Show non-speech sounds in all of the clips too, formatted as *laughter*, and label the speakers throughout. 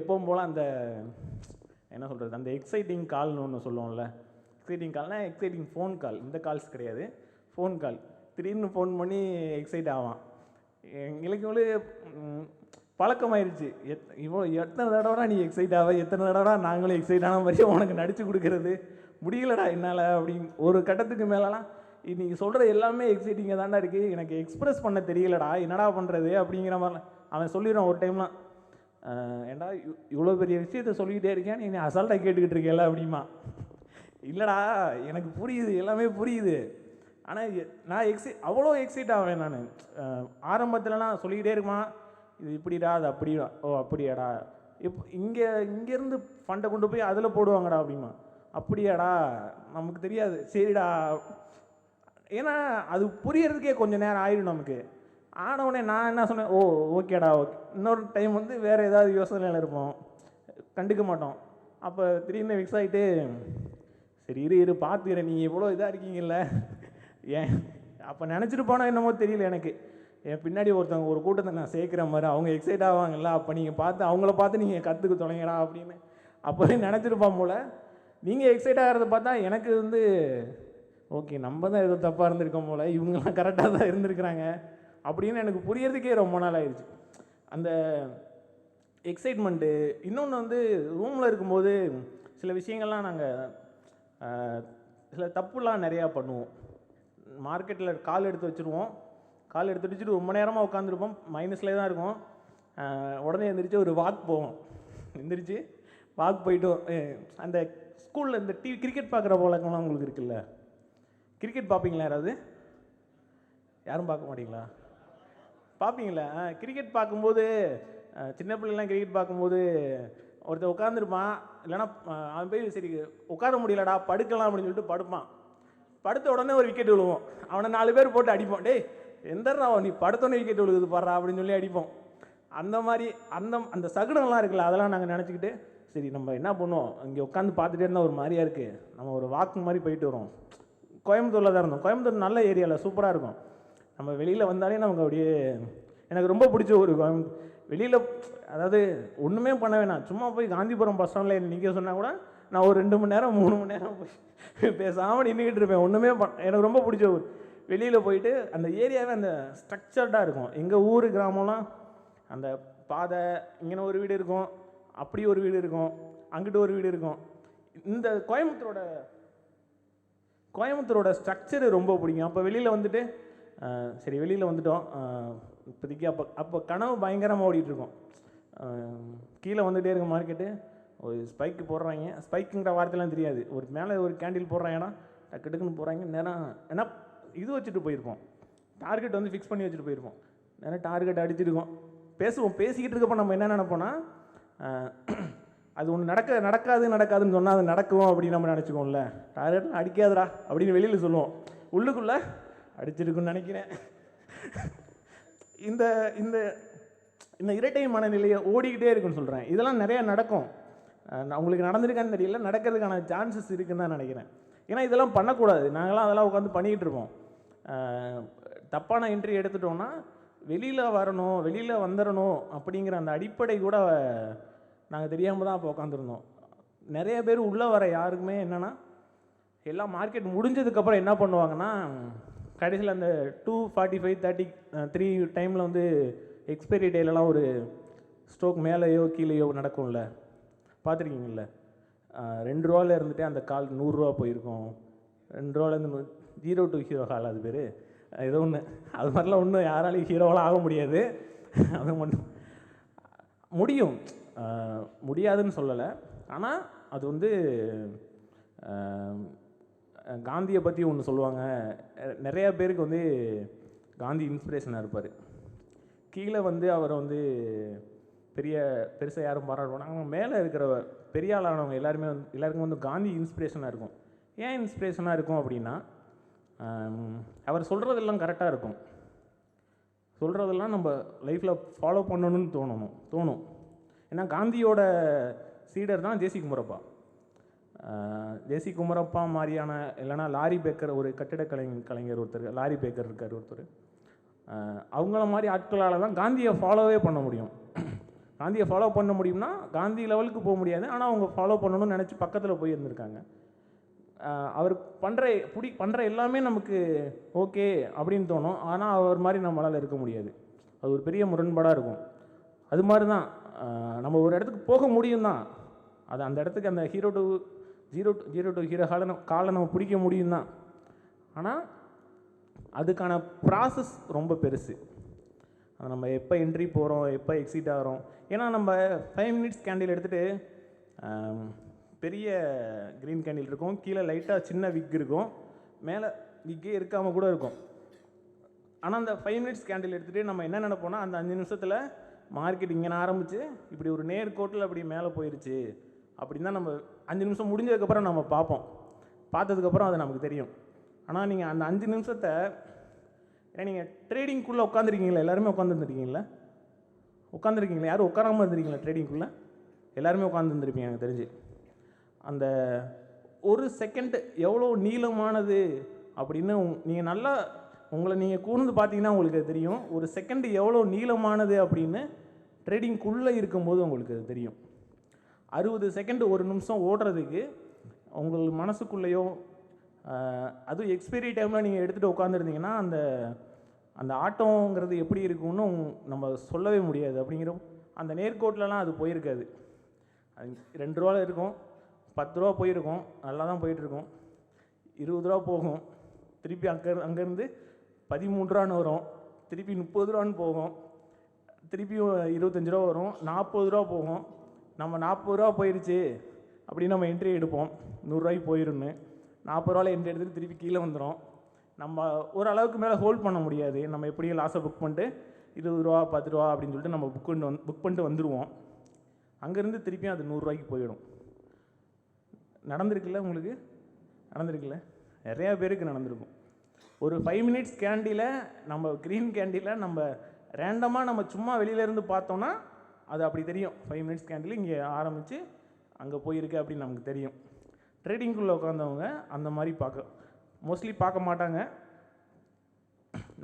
Speaker 1: எப்பவும் போல் அந்த என்ன சொல்கிறது அந்த எக்ஸைட்டிங் கால்னு ஒன்று சொல்லுவோம்ல. எக்ஸைட்டிங் கால்னால் எக்ஸைட்டிங் ஃபோன் கால் இந்த கால்ஸ் கிடையாது. ஃபோன் கால் திடீர்னு ஃபோன் பண்ணி எக்ஸைட் ஆவான். எங்களுக்கு வந்து பழக்கமாயிருச்சு. எத் இவ்வளோ எத்தனை தடவை நீ எக்ஸைட் ஆவ? எத்தனை தடவை நாங்களும் எக்ஸைட் ஆன மாதிரி உனக்கு நடித்து கொடுக்கறது? முடியலடா என்னால் அப்படின்னு ஒரு கட்டத்துக்கு மேலலாம் நீங்கள் சொல்கிற எல்லாமே எக்ஸைட்டிங்காக தாண்டா இருக்குது எனக்கு எக்ஸ்ப்ரெஸ் பண்ண தெரியலடா. என்னடா பண்ணுறது அப்படிங்கிற மாதிரிலாம் அவன் சொல்லிடுவான் ஒரு டைம்லாம் ஏன்னா ஏன்டா இவ்- இவ்வளோ பெரிய விஷயத்த சொல்லிக்கிட்டே இருக்கேன் நீ அசால்ட்டாக கேட்டுக்கிட்டு இருக்கேல்ல அப்படிமா. இல்லைடா எனக்கு புரியுது எல்லாமே புரியுது. ஆனால் நான் எக்ஸை அவ்வளோ எக்ஸைட் ஆவேன் நான். ஆரம்பத்துலலாம் சொல்லிக்கிட்டே இருக்குமா இது இப்படிடா அது அப்படிடா ஓ அப்படியாடா. இப்போ இங்கே இங்கேருந்து ஃபண்டை கொண்டு போய் அதில் போடுவாங்கடா அப்படிமா. அப்படியாடா நமக்கு தெரியாது. சரிடா. ஏன்னா அது புரியறதுக்கே கொஞ்சம் நேரம் ஆயிடும் நமக்கு. ஆனவுடனே நான் என்ன சொன்னேன் ஓ ஓகேடா ஓகே. இன்னொரு டைம் வந்து வேறு ஏதாவது யோசனையில் இருப்போம். கண்டுக்க மாட்டோம். அப்போ திடீர்னு மிக்ஸ் ஆகிட்டு சரி இரு இரு பார்த்துக்கிறேன் நீங்கள் இவ்வளோ இதாக இருக்கீங்கல்ல? ஏன் அப்போ நினச்சிட்டு போனால் என்னமோ தெரியல எனக்கு. என் பின்னாடி ஒருத்தவங்க ஒரு கூட்டத்தை நான் சேர்க்குற மாதிரி அவங்க எக்ஸைட் ஆவாங்கல்ல அப்போ நீங்கள் பார்த்து அவங்கள பார்த்து நீங்கள் கற்றுக்க தொலைங்கடா அப்படின்னு. அப்போவே நினச்சிருப்பான் போல். நீங்கள் எக்ஸைட் ஆகிறத பார்த்தா எனக்கு வந்து ஓகே நம்ம தான் ஏதோ தப்பாக இருந்திருக்கோம் போல். இவங்கெல்லாம் கரெக்டாக தான் இருந்திருக்கிறாங்க. அப்படின்னு எனக்கு புரியறதுக்கே ரொம்ப நாள் ஆயிடுச்சு அந்த எக்ஸைட்மெண்ட்டு இன்னொன்று வந்து ரூமில் இருக்கும்போது சில விஷயங்கள்லாம் நாங்கள் சில தப்புலாம் நிறையா பண்ணுவோம். மார்க்கெட்டில் கால் எடுத்து வச்சுருவோம். கால் எடுத்து வச்சுட்டு ரொம்ப நேரமாக உட்காந்துருப்போம் மைனஸ்லேயே தான் இருக்கும். உடனே எந்திரிச்சு ஒரு வாக் போவோம். எந்திரிச்சு வாக் போயிட்டோம். அந்த ஸ்கூலில் இந்த டிவி கிரிக்கெட் பார்க்குற பழக்கம்லாம் உங்களுக்கு இருக்குல்ல? கிரிக்கெட் பார்ப்பீங்களா யாராவது? யாரும் பார்க்க மாட்டீங்களா? பார்ப்பீங்களா கிரிக்கெட் பார்க்கும்போது சின்ன பிள்ளைலாம் கிரிக்கெட் பார்க்கும்போது ஒருத்தர் உட்காந்துருப்பான் இல்லைன்னா அவன் போய் சரி உட்கார முடியலடா படுக்கலாம் அப்படின்னு சொல்லிட்டு படுப்பான். படுத்த உடனே ஒரு விக்கெட் விழுவோம். அவனை நாலு பேர் போட்டு அடிப்போம். டேய் எந்தடா நீ படுத்தோடனே விக்கெட் விழுகுது பாடுறா அப்படின்னு சொல்லி அடிப்போம். அந்த மாதிரி அந்த அந்த சகுனம்லாம் இருக்குல்ல அதெல்லாம் நாங்கள் நினச்சிக்கிட்டு சரி நம்ம என்ன பண்ணுவோம்? இங்கே உட்காந்து பார்த்துட்டே இருந்தால் ஒரு மாதிரியா இருக்குது நம்ம ஒரு வாக்கு மாதிரி போயிட்டு வரோம். கோயம்புத்தூரில் தான் இருந்தோம். கோயம்புத்தூர் நல்ல ஏரியாவில் சூப்பராக இருக்கும். நம்ம வெளியில் வந்தாலே நமக்கு அப்படியே எனக்கு ரொம்ப பிடிச்ச ஒரு வெளியில் அதாவது ஒன்றுமே பண்ண வேணாம். சும்மா போய் காந்திபுரம் பஸ் ஸ்டாண்டில் நிற்க சொன்னால் கூட நான் ஒரு ரெண்டு மணி நேரம் மூணு மணி நேரம் போய் பேசாமல் நின்றுக்கிட்டு இருப்பேன். ஒன்றுமே பண்ண எனக்கு ரொம்ப பிடிச்ச ஊர். வெளியில் போயிட்டு அந்த ஏரியாவே அந்த ஸ்ட்ரக்சர்டாக இருக்கும். எங்கள் ஊர் கிராமம்லாம் அந்த பாதை இங்கே ஒரு வீடு இருக்கும் அப்படி ஒரு வீடு இருக்கும் அங்கிட்டு ஒரு வீடு இருக்கும். இந்த கோயம்புத்தூரோட கோயம்புத்தூரோட ஸ்ட்ரக்சரு ரொம்ப பிடிக்கும். அப்போ வெளியில் வந்துட்டு சரி வெளியில் வந்துட்டோம். இப்போதைக்கு அப்போ அப்போ கனவு பயங்கரமாக ஓடிட்டுருக்கோம். கீழே வந்துகிட்டே இருக்க மார்க்கெட்டு ஒரு ஸ்பைக்கு போடுறாங்க. ஸ்பைக்குங்கிற வார்த்தைலாம் தெரியாது. ஒரு மேலே ஒரு கேண்டில் போடுறாங்கன்னா டக்கு டக்குன்னு போடுறாங்க. நேரம் ஏன்னா இது வச்சுட்டு போயிருப்போம். டார்கெட் வந்து ஃபிக்ஸ் பண்ணி வச்சுட்டு போயிருப்போம். நேரம் டார்கெட் அடிச்சிருக்கோம். பேசுவோம். பேசிக்கிட்டு இருக்கப்போ நம்ம என்ன நினைப்போம்னா அது ஒன்று நடக்க நடக்காது நடக்காதுன்னு சொன்னால் அது நடக்கும் அப்படின்னு நம்ம நினச்சிக்கோம்ல டார்கெட் அடிக்காதடா அப்படின்னு வெளியில் சொல்லுவோம். உள்ளுக்குள்ளே அடிச்சிருக்குன்னு நினைக்கிறேன். இந்த இந்த இந்த இரட்டை மனநிலையை ஓடிக்கிட்டே இருக்குன்னு சொல்கிறேன் இதெல்லாம் நிறையா நடக்கும். நான் உங்களுக்கு நடந்திருக்கான்னு தெரியல நடக்கிறதுக்கான சான்சஸ் இருக்குன்னு தான் நினைக்கிறேன். ஏன்னா இதெல்லாம் பண்ணக்கூடாது. நாங்களாம் அதெல்லாம் உட்காந்து பண்ணிக்கிட்டு இருப்போம். தப்பான என்ட்ரி எடுத்துட்டோம்னா வெளியில் வரணும் வெளியில் வந்துடணும் அப்படிங்கிற அந்த அடிப்படை கூட நாங்கள் தெரியாமல் தான் அப்போ உட்காந்துருந்தோம் நிறைய பேர் உள்ளே வர யாருக்குமே என்னென்னா எல்லாம் மார்க்கெட் முடிஞ்சதுக்கப்புறம் என்ன பண்ணுவாங்கன்னா கடைசியில் அந்த two forty five thirty three டைமில் வந்து எக்ஸ்பைரி டேலலாம் ஒரு ஸ்ட்ரோக் மேலேயோ கீழேயோ நடக்கும்ல? பார்த்துருக்கீங்கள ரெண்டு ரூபால இருந்துட்டு அந்த கால் நூறுரூவா போயிருக்கும். ரெண்டு ரூபாலேருந்து ஜீரோ டூ ஹீரோ கால் அது பேர். ஏதோ ஒன்று அது மாதிரிலாம் ஒன்றும் யாராலையும் ஹீரோவெலாம் ஆக முடியாது. அது மட்டும். முடியும். முடியாதுன்னு சொல்லலை. ஆனால் அது வந்து காந்தியை பற்றி ஒன்று சொல்லுவாங்க. நிறையா நிறைய பேருக்கு வந்து காந்தி இன்ஸ்பிரேஷனாக இருப்பார். கீழே வந்து அவரை வந்து பெரிய பெருசாக யாரும் பாராட்டுவாங்க அவங்க மேலே இருக்கிற பெரிய ஆளானவங்க எல்லாருமே வந்து எல்லாருக்கும் வந்து காந்தி இன்ஸ்பிரேஷனாக இருக்கும். ஏன் இன்ஸ்பிரேஷனாக இருக்கும் அப்படின்னா அவர் சொல்கிறதெல்லாம் கரெக்டாக இருக்கும். சொல்கிறதெல்லாம் நம்ம லைஃப்பில் ஃபாலோ பண்ணணும்னு தோணணும் தோணும். ஏன்னா காந்தியோட சீடர் தான் ஜேசி குமரப்பா. ஜேசி குமரப்பா மாதிரியான இல்லைன்னா லாரி பேக்கர் ஒரு கட்டிட கலை கலைஞர் ஒருத்தர் லாரி பேக்கர் இருக்கார் ஒருத்தர். அவங்கள மாதிரி ஆட்களால் தான் காந்தியை ஃபாலோவே பண்ண முடியும். காந்தியை ஃபாலோ பண்ண முடியும்னா காந்தி லெவலுக்கு போக முடியாது. ஆனால் அவங்க ஃபாலோ பண்ணணும்னு நினச்சி பக்கத்தில் போய் இருந்திருக்காங்க அவர் பண்ணுற புடி பண்ணுற எல்லாமே நமக்கு ஓகே அப்படின்னு தோணும். ஆனால் அவர் மாதிரி நம்மளால் இருக்க முடியாது. அது ஒரு பெரிய முரண்பாடாக இருக்கும். அது மாதிரி தான் நம்ம ஒரு இடத்துக்கு போக முடியும் தான் அது அந்த இடத்துக்கு அந்த hero to zero to zero to hero கால நம்ம- காலை நம்ம பிடிக்க முடியும் தான் ஆனால் அதுக்கான ப்ராசஸ் ரொம்ப பெருசு. அது நம்ம எப்போ என்ட்ரி போகிறோம் எப்போ எக்ஸிட் ஆகிறோம். ஏன்னா நம்ம ஃபைவ் மினிட்ஸ் கேண்டில் எடுத்துகிட்டு பெரிய க்ரீன் கேண்டில் இருக்கும். கீழே லைட்டாக சின்ன விக் இருக்கும். மேலே விக்கே இருக்காமல் கூட இருக்கும். ஆனால் அந்த ஃபைவ் மினிட்ஸ் கேண்டில் எடுத்துகிட்டு நம்ம என்ன நினைப்போம்னா அந்த அஞ்சு நிமிஷத்தில் மார்க்கெட் இங்கே ஆரம்பித்து இப்படி ஒரு நேர் கோட்டில் அப்படி மேலே போயிடுச்சு அப்படின்னு தான் நம்ம அஞ்சு நிமிஷம் முடிஞ்சதுக்கப்புறம் நம்ம பார்ப்போம். பார்த்ததுக்கப்புறம் அது நமக்கு தெரியும். ஆனால் நீங்கள் அந்த அஞ்சு நிமிஷத்தை ஏன்னா நீங்கள் ட்ரேடிங்குள்ளே உட்காந்துருக்கீங்களா எல்லாருமே உட்காந்துருந்துருக்கீங்களா உட்காந்துருக்கீங்களா யாரும் உட்காராமல் இருந்திருக்கீங்களா ட்ரேடிங்குள்ளே எல்லாருமே உட்காந்துருந்துருப்பீங்க எனக்கு தெரிஞ்சு. அந்த ஒரு செகண்ட் எவ்வளோ நீளமானது அப்படின்னு நீங்கள் நல்லா உங்களை நீங்கள் கூர்ந்து பார்த்தீங்கன்னா உங்களுக்கு அது தெரியும். ஒரு செகண்ட் எவ்வளோ நீளமானது அப்படின்னு ட்ரேடிங்குள்ளே இருக்கும்போது உங்களுக்கு அது தெரியும். அறுபது செகண்ட் ஒரு நிமிஷம் ஓடுறதுக்கு உங்கள் மனசுக்குள்ளேயோ அதுவும் எக்ஸ்பைரி டைமில் நீங்கள் எடுத்துகிட்டு உட்காந்துருந்தீங்கன்னா அந்த அந்த ஆட்டோங்கிறது எப்படி இருக்கும்னு நம்ம சொல்லவே முடியாது. அப்படிங்கிறோம் அந்த நேர்கோட்டிலலாம் அது போயிருக்காது. அது ரெண்டு ரூபாவில் இருக்கும் பத்து ரூபா போயிருக்கும் நல்லா தான் போயிட்டுருக்கும். இருபது ரூபா போகும் திருப்பி அங்கே அங்கேருந்து பதிமூணு ரூபான்னு வரும் திருப்பி முப்பது ரூபான்னு போகும் திருப்பி இருபத்தஞ்சி ரூபா வரும் நாற்பது ரூபா போகும் நம்ம நாற்பது ரூபா போயிடுச்சு அப்படின்னு நம்ம என்ட்ரி எடுப்போம். நூறுரூவாய்க்கு போயிடும்னு நாற்பது ரூபாவில் என்ட்ரி எடுத்துகிட்டு திருப்பி கீழே வந்துடும் நம்ம ஓரளவுக்கு மேலே ஹோல்ட் பண்ண முடியாது. நம்ம எப்படியும் லாஸை புக் பண்ணிட்டு இருபது ரூபா பத்து ரூபா அப்படின்னு சொல்லிட்டு நம்ம புக் பண்ணிட்டு வந்து புக் பண்ணிட்டு வந்துடுவோம் அங்கேருந்து திருப்பியும் அது நூறுரூவாய்க்கு போயிடும். நடந்திருக்குல்ல உங்களுக்கு? நடந்திருக்குல்ல? நிறையா பேருக்கு நடந்திருக்கும். ஒரு ஃபைவ் மினிட்ஸ் கேண்டியில் நம்ம க்ரீன் கேண்டியில் நம்ம ரேண்டமாக நம்ம சும்மா வெளியில இருந்து பார்த்தோன்னா அது அப்படி தெரியும். ஃபைவ் மினிட்ஸ் கேண்டில் இங்கே ஆரம்பித்து அங்கே போயிருக்கு அப்படின்னு நமக்கு தெரியும். ட்ரேடிங்குள்ளே உட்காந்தவங்க அந்த மாதிரி பார்க்க மோஸ்ட்லி பார்க்க மாட்டாங்க.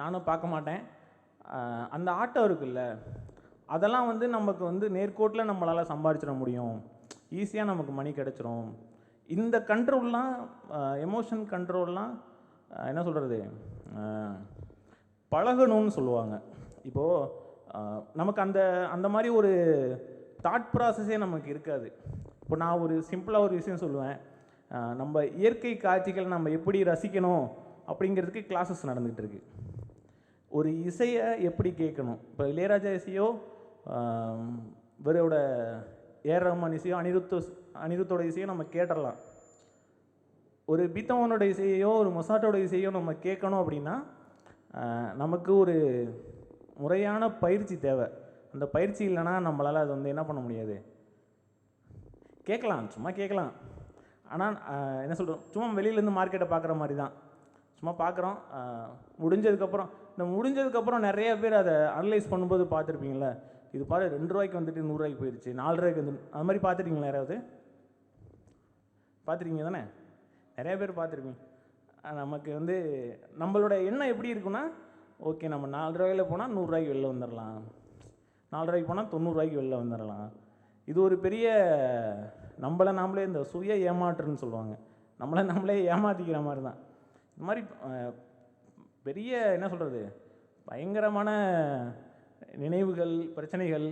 Speaker 1: நானும் பார்க்க மாட்டேன். அந்த ஆட்டம் இருக்குல்ல அதெல்லாம் வந்து நமக்கு வந்து நேர்கோட்டில் நம்மளால் சம்பாதிச்சிட முடியும். ஈஸியாக நமக்கு மணி கிடச்சிரும். இந்த கண்ட்ரோல்லாம் எமோஷன் கண்ட்ரோல்லாம் என்ன சொல்கிறது பழகணும்னு சொல்லுவாங்க. இப்போது நமக்கு அந்த அந்த மாதிரி ஒரு தாட் ப்ராசஸே நமக்கு இருக்காது. இப்போ நான் ஒரு சிம்பிளாக ஒரு விஷயம் சொல்லுவேன். நம்ம இயற்கை காட்சிகளை நம்ம எப்படி ரசிக்கணும் அப்படிங்கிறதுக்கு கிளாஸஸ் நடந்துகிட்டு இருக்கு. ஒரு இசையை எப்படி கேட்கணும்? இப்போ இளையராஜா இசையோ இவரோட ஏர் ரஹ்மான் இசையோ அனிருத்த அனிருத்தோட இசையோ நம்ம கேட்டுடலாம். ஒரு பீத்தவனோட இசையோ ஒரு மொசாட்டோட இசையோ நம்ம கேட்கணும் அப்படின்னா நமக்கு ஒரு முறையான பயிற்சி தேவை. அந்த பயிற்சி இல்லைன்னா நம்மளால் அது வந்து என்ன பண்ண முடியாது? கேட்கலாம் சும்மா கேட்கலாம். ஆனால் என்ன சொல்கிறோம் சும்மா வெளியிலேருந்து மார்க்கெட்டை பார்க்குற மாதிரி தான். சும்மா பார்க்குறோம் முடிஞ்சதுக்கப்புறம் இந்த முடிஞ்சதுக்கப்புறம் நிறைய பேர் அதை அனலைஸ் பண்ணும்போது பார்த்துருப்பீங்களே இது பாரு ரெண்டு ரூபாய்க்கு வந்துட்டு நூறுரூவாய்க்கு போயிடுச்சு நாலு ரூபாய்க்கு வந்து அது மாதிரி பார்த்துருக்கீங்களா யாராவது? பார்த்துருக்கீங்க தானே? நிறைய பேர் பார்த்துருப்பீங்க. நமக்கு வந்து நம்மளோட எண்ணம் எப்படி இருக்குன்னா ஓகே நம்ம நாலுரூவாயில் போனால் நூறுரூவாய்க்கு வெளில வந்துடலாம் நாலு ரூபாய்க்கு போனால் தொண்ணூறுரூவாய்க்கு வெளில வந்துடலாம் இது ஒரு பெரிய நம்மளை நாமளே இந்த சுய ஏமாற்றுன்னு சொல்லுவாங்க. நம்மளை நம்மளே ஏமாற்றிக்கிற மாதிரி தான் இந்த மாதிரி பெரிய என்ன சொல்கிறது பயங்கரமான நினைவுகள் பிரச்சனைகள்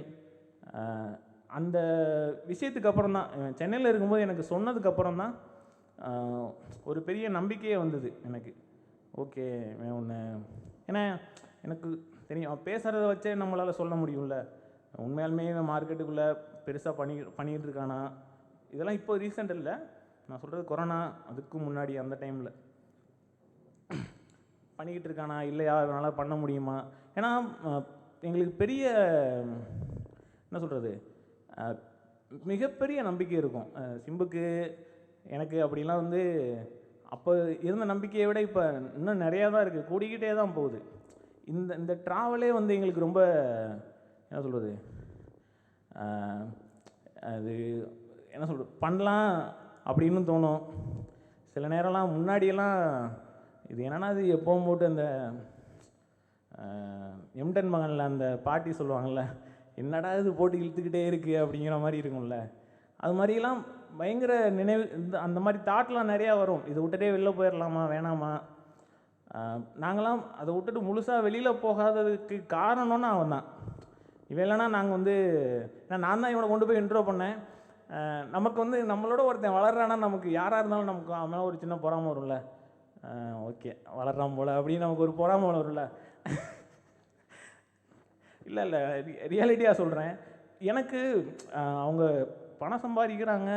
Speaker 1: அந்த விஷயத்துக்கு அப்புறம் தான் சென்னையில் இருக்கும்போது எனக்கு சொன்னதுக்கு அப்புறம் தான் ஒரு பெரிய நம்பிக்கையே வந்தது எனக்கு. ஓகே ஒன்று ஏன்னா எனக்கு தெரியும் அவன் பேசுகிறத வச்சே நம்மளால் சொல்ல முடியும்ல. உண்மையாலுமே இவன் மார்க்கெட்டுக்குள்ளே பெருசாக பண்ணி பண்ணிகிட்டு இருக்கானா இதெல்லாம் இப்போ ரீசெண்ட் இல்லை. நான் சொல்கிறது கொரோனா அதுக்கு முன்னாடி அந்த டைமில் பண்ணிக்கிட்டு இருக்கானா இல்லையா? இவனால் பண்ண முடியுமா? ஏன்னா எங்களுக்கு பெரிய என்ன சொல்கிறது மிகப்பெரிய நம்பிக்கை இருக்கும். சிம்புக்கு எனக்கு அப்படிலாம் வந்து அப்போ இருந்த நம்பிக்கையை விட இப்போ இன்னும் நிறையா தான் இருக்குது கூடிக்கிட்டே தான் போகுது. இந்த இந்த ட்ராவலே வந்து எங்களுக்கு ரொம்ப என்ன சொல்கிறது அது என்ன சொல்கிறது பண்ணலாம் அப்படின்னு தோணும். சில நேரம்லாம் முன்னாடியெல்லாம் இது என்னென்னா இது எப்போவும் போட்டு அந்த எம்டன் மகனில் அந்த பாட்டி சொல்லுவாங்கள்ல என்னடா இது போட்டு இழுத்துக்கிட்டே இருக்குது அப்படிங்கிற மாதிரி இருக்கும்ல. அது மாதிரிலாம் பயங்கர நினைவு இந்த அந்த மாதிரி தாட்லாம் நிறையா வரும். இதை விட்டுட்டே வெளில போயிடலாமா வேணாமா? நாங்களாம் அதை விட்டுட்டு முழுசாக வெளியில் போகாததுக்கு காரணம்னு அவன் தான் இவன் இல்லைன்னா நாங்கள் வந்து ஏன்னா நான் தான் இவனை கொண்டு போய் இன்ட்ரோ பண்ணேன். நமக்கு வந்து நம்மளோட ஒருத்தன் வளர்றானா நமக்கு யாராக இருந்தாலும் நமக்கு அவன் ஒரு சின்ன பொறாமை வரும்ல. ஓகே வளர்றான் போல் அப்படின்னு நமக்கு ஒரு பொறாமை வரும்ல. இல்லை இல்லை ரியாலிட்டியாக சொல்கிறேன் எனக்கு அவங்க பணம் சம்பாதிக்கிறாங்க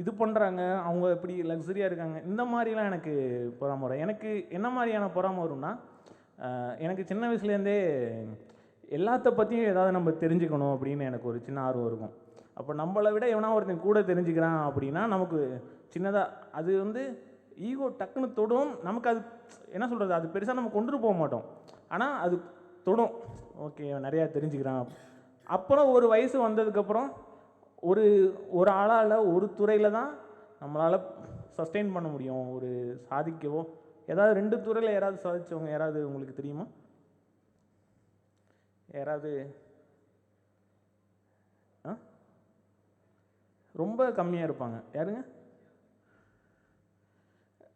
Speaker 1: இது பண்ணுறாங்க அவங்க இப்படி லக்ஸரியாக இருக்காங்க. இந்த மாதிரிலாம் எனக்கு பொறாம வரும். எனக்கு என்ன மாதிரியான பொறாம வரும்னா எனக்கு சின்ன வயசுலேருந்தே எல்லாத்த பற்றியும் ஏதாவது நம்ம தெரிஞ்சுக்கணும் அப்படின்னு எனக்கு ஒரு சின்ன ஆர்வம் இருக்கும். அப்போ நம்மளை விட எவனா ஒருத்தன் கூட தெரிஞ்சுக்கிறான் அப்படின்னா நமக்கு சின்னதாக அது வந்து ஈகோ டக்குன்னு தொடும். நமக்கு அது என்ன சொல்கிறது அது பெருசாக நம்ம கொண்டுட்டு போக மாட்டோம். ஆனால் அது தொடும். ஓகே நிறையா தெரிஞ்சுக்கிறான். அப்புறம் ஒரு வயசு வந்ததுக்கப்புறம் ஒரு ஒரு ஆளால் ஒரு துறையில் தான் நம்மளால் சஸ்டெயின் பண்ண முடியும். ஒரு சாதிக்கவோ ஏதாவது ரெண்டு துறையில் யாராவது சாதிச்சவங்க யாராவது உங்களுக்கு தெரியுமா? யாராவது? ஆ? ரொம்ப கம்மியாக இருப்பாங்க. யாருங்க?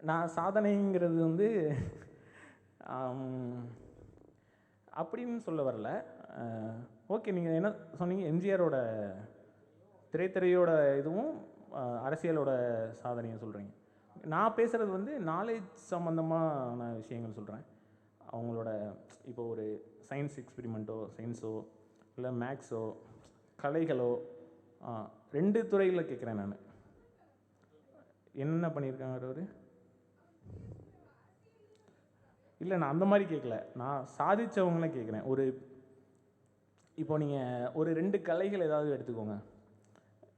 Speaker 1: நான் சாதனைங்கிறது வந்து அப்படின்னு சொல்ல வரல. ஓகே நீங்கள் என்ன சொன்னீங்க? எம்ஜிஆரோட திரைத்துறையோட இதுவும் அரசியலோட சாதனையும் சொல்கிறீங்க நான் பேசுகிறது வந்து நாலேஜ் சம்மந்தமான விஷயங்கள் சொல்கிறேன் அவங்களோட இப்போ ஒரு சயின்ஸ் எக்ஸ்பிரிமெண்ட்டோ சயின்ஸோ இல்லை மேக்ஸோ கலைகளோ ரெண்டு துறையில் கேட்குறேன் நான். என்ன பண்ணியிருக்காங்க அவர்? இல்லை நான் அந்த மாதிரி கேட்கல நான் சாதிச்சவங்கள கேட்குறேன் ஒரு இப்போ நீங்கள் ஒரு ரெண்டு கலைகள் ஏதாவது எடுத்துக்கோங்க.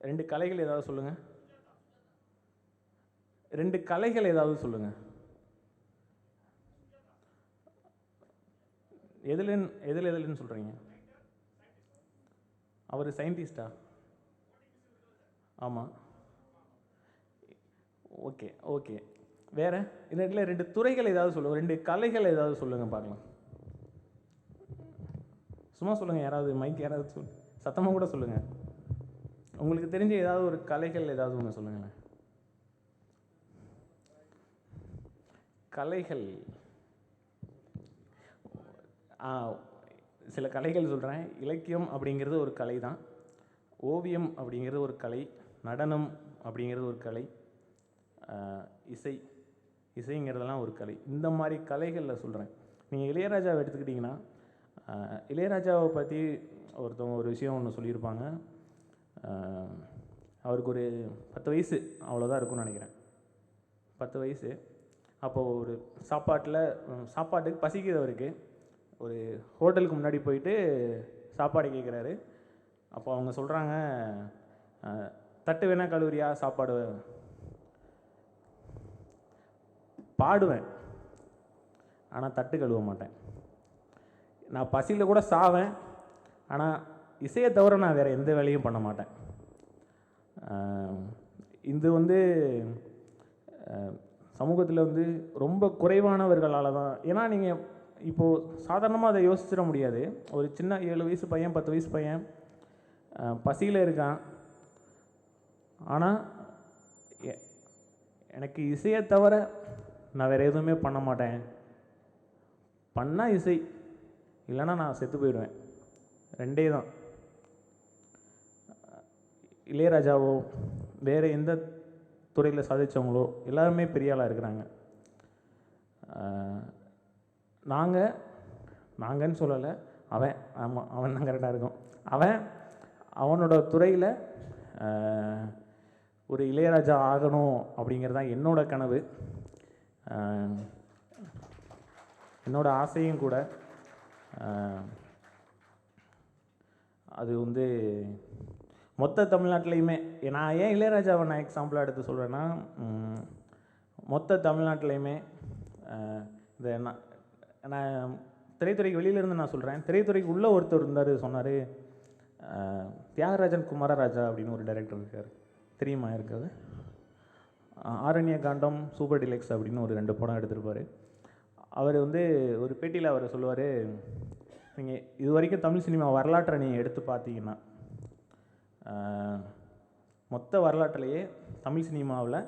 Speaker 1: ரெண்டு கலைகள் ஏதாவது சொல்லுங்கள் ரெண்டு கலைகள் ஏதாவது சொல்லுங்கள் எதுல எதில் எதுலன்னு சொல்கிறீங்க அவர் சயின்டிஸ்டா? ஆமாம் ஓகே ஓகே. வேற? ரெண்டுல ரெண்டு துறைகள் ஏதாவது சொல்லுங்க. ரெண்டு கலைகள் ஏதாவது சொல்லுங்க பார்க்கலாம் சும்மா சொல்லுங்க யாராவது மைக் யாராவது சொல் சத்தமாக கூட சொல்லுங்கள் உங்களுக்கு தெரிஞ்ச ஏதாவது ஒரு கலைகள் ஏதாவது ஒன்று சொல்லுங்களேன். கலைகள். சில கலைகள் சொல்கிறேன் இலக்கியம் அப்படிங்கிறது ஒரு கலை தான். ஓவியம் அப்படிங்கிறது ஒரு கலை. நடனம் அப்படிங்கிறது ஒரு கலை. இசை. இசைங்கிறதெல்லாம் ஒரு கலை. இந்த மாதிரி கலைகளில் சொல்கிறேன் நீங்கள் இளையராஜாவை எடுத்துக்கிட்டிங்கன்னா இளையராஜாவை பற்றி ஒருத்தவங்க ஒரு விஷயம் ஒன்று சொல்லியிருப்பாங்க. அவருக்கு ஒரு பத்து வயசு அவ்வளோதான் இருக்கும்னு நினைக்கிறேன். பத்து வயசு. அப்போது ஒரு சாப்பாட்டில் சாப்பாட்டுக்கு பசிக்குது அவருக்கு. ஒரு ஹோட்டலுக்கு முன்னாடி போயிட்டு சாப்பாடு கேட்குறாரு அப்போ அவங்க சொல்கிறாங்க தட்டு வேணா கழுவுறியா சாப்பாடு பாடுவேன். ஆனால் தட்டு கழுவ மாட்டேன். நான் பசியில் கூட சாவேன். ஆனால் இசையை தவிர நான் வேறு எந்த வேலையும் பண்ண மாட்டேன். இது வந்து சமூகத்தில் வந்து ரொம்ப குறைவானவர்களால் தான். ஏன்னா நீங்கள் இப்போது சாதாரணமாக அதை யோசிச்சிட முடியாது. ஒரு சின்ன ஏழு வயசு பையன் பத்து வயசு பையன் பசியில் இருக்கான். ஆனால் எ- எனக்கு இசையை தவிர நான் வேறு எதுவுமே பண்ண மாட்டேன். பண்ணால் இசை இல்லைன்னா நான் செத்து போயிடுவேன். ரெண்டே தான். இளையராஜாவோ வேறு எந்த துறையில் சாதித்தவங்களோ எல்லாருமே பெரிய ஆளாக இருக்கிறாங்க. நாங்கள் நாங்கன்னு சொல்லலை அவன் ஆமாம் அவன் தான் கரெக்டாக இருக்கும். அவன் அவனோட துறையில் ஒரு இளையராஜா ஆகணும் அப்படிங்கிறது தான் என்னோட கனவு. என்னோடய என்னோட ஆசையும் கூட அது வந்து மொத்த தமிழ்நாட்டிலையுமே நான் ஏன் இளையராஜாவை நான் எக்ஸாம்பிளாக எடுத்து சொல்கிறேன்னா மொத்த தமிழ்நாட்டிலையுமே இந்த நான் நான் திரைத்துறைக்கு வெளியிலேருந்து நான் சொல்கிறேன் திரைத்துறைக்கு உள்ளே ஒருத்தர் இருந்தார் சொன்னார் தியாகராஜன் குமாரராஜா அப்படின்னு ஒரு டைரக்டர் இருக்கார். தெரியுமா இருக்காது ஆரண்ய காண்டம் சூப்பர் டிலெக்ஸ் அப்படின்னு ஒரு ரெண்டு படம் எடுத்திருப்பார். அவர் வந்து ஒரு பேட்டியில் அவர் சொல்லுவார் நீங்கள் இது வரைக்கும் தமிழ் சினிமா வரலாற்றை நீங்கள் எடுத்து பார்த்தீங்கன்னா மொத்த வரலாற்றிலேயே தமிழ் சினிமாவில்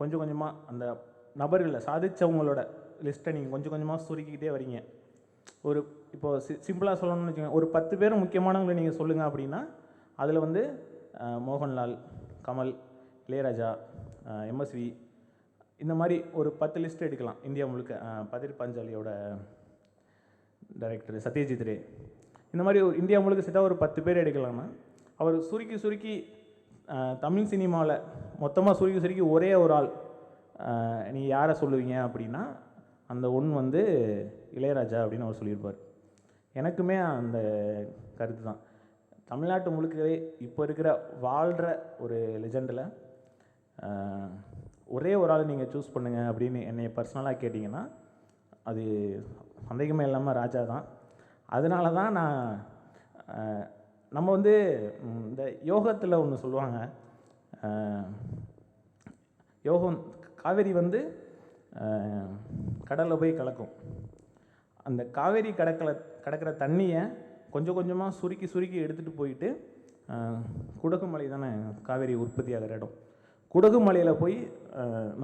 Speaker 1: கொஞ்சம் கொஞ்சமாக அந்த நபர்களை சாதித்தவங்களோட லிஸ்ட்டை நீங்கள் கொஞ்சம் கொஞ்சமாக சுருக்கிக்கிட்டே வரீங்க. ஒரு இப்போ சி சிம்பிளாக சொல்லணும்னு வச்சுக்கோங்க ஒரு பத்து பேர் முக்கியமானவங்களை நீங்கள் சொல்லுங்கள் அப்படின்னா அதில் வந்து மோகன்லால் கமல் இளையராஜா எம்எஸ்வி இந்த மாதிரி ஒரு பத்து லிஸ்ட் எடுக்கலாம் இந்தியா முழுக்க. பதிர் பஞ்சாலியோட டைரக்டர் சத்யஜித் ரே. இந்த மாதிரி ஒரு இந்தியா முழுக்க சேர்த்தா ஒரு பத்து பேர் எடுக்கலாம்னா அவர் சுருக்கி சுருக்கி தமிழ் சினிமாவில் மொத்தமாக சுருக்கி சுருக்கி ஒரே ஒரு ஆள் நீங்கள் நீ யாரை சொல்லுவீங்க அப்படின்னா அந்த ஒன் வந்து இளையராஜா அப்படின்னு அவர் சொல்லியிருப்பார். எனக்குமே அந்த கருத்து தான். தமிழ்நாட்டு முழுக்கவே இப்போ இருக்கிற வாழ்கிற ஒரு லெஜெண்டில் ஒரே ஒரு ஆள் நீங்கள் சூஸ் பண்ணுங்கள் அப்படின்னு என்னை பர்சனலாக கேட்டிங்கன்னா அது சந்தேகமே இல்லாமல் ராஜா தான். அதனால தான் நான் நம்ம வந்து இந்த யோகத்தில் ஒன்று சொல்லுவாங்க. யோகம் காவேரி வந்து கடலில் போய் கலக்கும். அந்த காவேரி கடக்கல கடக்கிற தண்ணியை கொஞ்சம் கொஞ்சமாக சுருக்கி சுருக்கி எடுத்துகிட்டு போயிட்டு குடகுமலை தானே காவேரி உற்பத்தி ஆகிற இடம். குடகுமலையில் போய்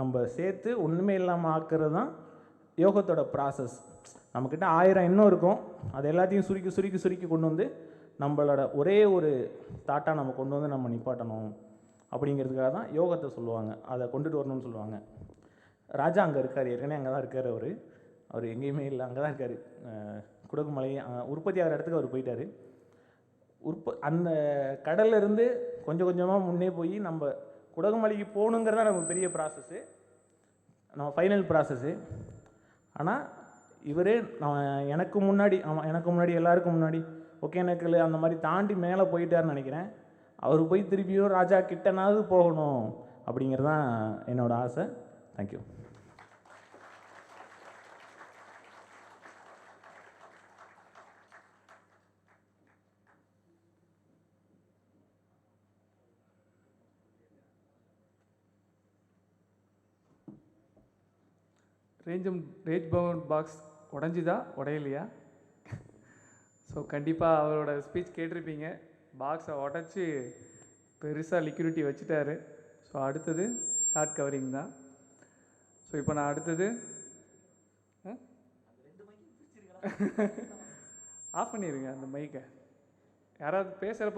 Speaker 1: நம்ம சேர்த்து ஒன்றுமே இல்லாமல் ஆக்குறது தான் யோகத்தோட ப்ராசஸ் நம்மக்கிட்ட ஆயிரம் இன்னும் இருக்கும். அது எல்லாத்தையும் சுருக்கி சுருக்கி சுருக்கி கொண்டு வந்து நம்மளோட ஒரே ஒரு தாட்டாக நம்ம கொண்டு வந்து நம்ம நிப்பாட்டணும் அப்படிங்கிறதுக்காக தான் யோகத்தை சொல்லுவாங்க. அதை கொண்டுட்டு வரணும்னு சொல்லுவாங்க. ராஜா அங்கே இருக்கார். ஏற்கனவே அங்கே தான் இருக்கார் அவர். அவர் எங்கேயுமே இல்லை. அங்கே தான் இருக்கார். குடகுமலை உற்பத்தி ஆகிற இடத்துக்கு அவர் போயிட்டார். உற்ப அந்த கடல்ல இருந்து கொஞ்சம் கொஞ்சமாக முன்னே போய் நம்ம குடகுமலைக்கு போகணுங்கிறதா நமக்கு பெரிய ப்ராசஸ்ஸு நம்ம ஃபைனல் ப்ராசஸ்ஸு ஆனால் இவரே நான் எனக்கு முன்னாடி ஆமாம் எனக்கு முன்னாடி எல்லாருக்கும் முன்னாடி ஒகேனக்கல் அந்த மாதிரி தாண்டி மேலே போயிட்டாருன்னு நினைக்கிறேன். அவர் போய் திருப்பியும் ராஜா கிட்டனாவது போகணும் அப்படிங்கிறது தான் என்னோட ஆசை. தேங்க்யூ
Speaker 2: ரேஞ்சும் ரேஜ் பவன் பாக்ஸ் உடஞ்சுதா? உடையலையா? ஸோ கண்டிப்பாக அவரோட ஸ்பீச் கேட்டிருப்பீங்க. பாக்ஸை உடச்சி பெருசாக லிக்யூரிட்டி வச்சுட்டாரு. ஸோ அடுத்தது ஷார்ட் கவரிங் தான். ஸோ இப்போ நான் அடுத்தது ஆஃப் *laughs* பண்ணிடுங்க அந்த மைக்கை யாராவது பேசுகிறப்ப